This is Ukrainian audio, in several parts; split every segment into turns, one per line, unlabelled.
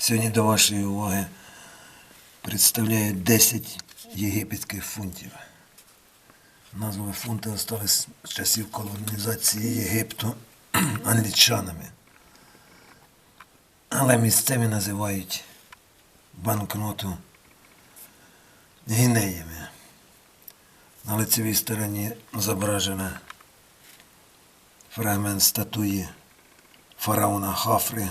Сьогодні до вашої уваги представляю 10 єгипетських фунтів. Назви фунти остались з часів колонізації Єгипту англічанами. Але місцеві називають банкноту гінеями. На лицевій стороні зображено фрагмент статуї фараона Хафри.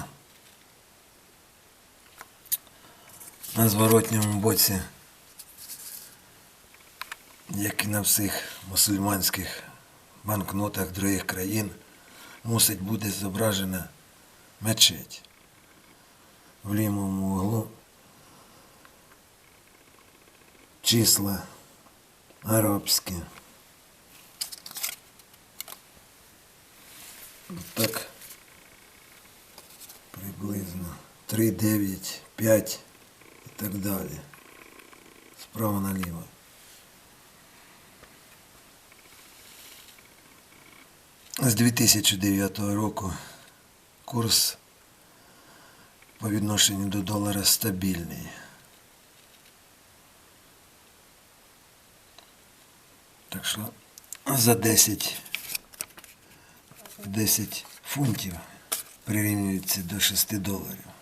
На зворотньому боці, як і на всіх мусульманських банкнотах других країн, мусить бути зображена мечеть. В лівому углу числа арабські. Так приблизно 3, 9, 5 і так далі. Справа наліво. З 2009 року курс по відношенню до долара стабільний. Так що за 10, 10 фунтів прирівнюється до 6 доларів.